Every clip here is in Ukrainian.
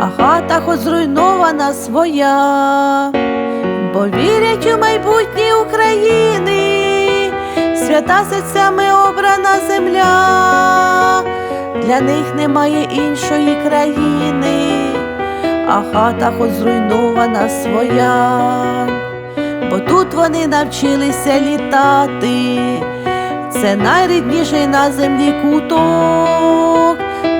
а хата хоч зруйнована своя, бо вірять у майбутнє України, свята серцями обрана земля, для них немає іншої країни, а хата хоч зруйнована своя, бо тут вони навчилися літати, це найрідніший на землі куток.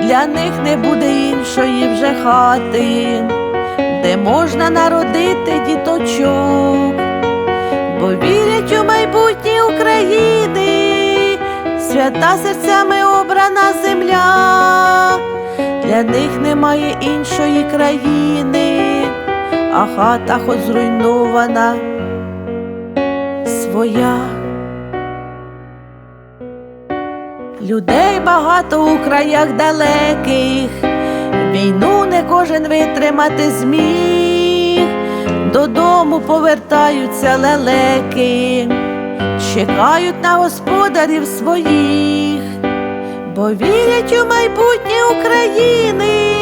Для них не буде іншої вже хати, де можна народити діточок, бо вірять у майбутнє України, свята серцями обрана земля, для них немає іншої країни, а хата хоч зруйнована своя. Людей багато у краях далеких, війну не кожен витримати зміг, додому повертаються лелеки, чекають на господарів своїх, бо вірять у майбутнє України,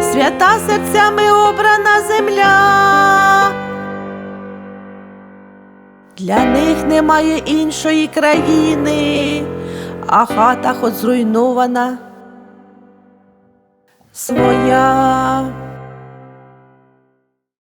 свята серцями обрана земля. Для них немає іншої країни а хата хоч зруйнована своя.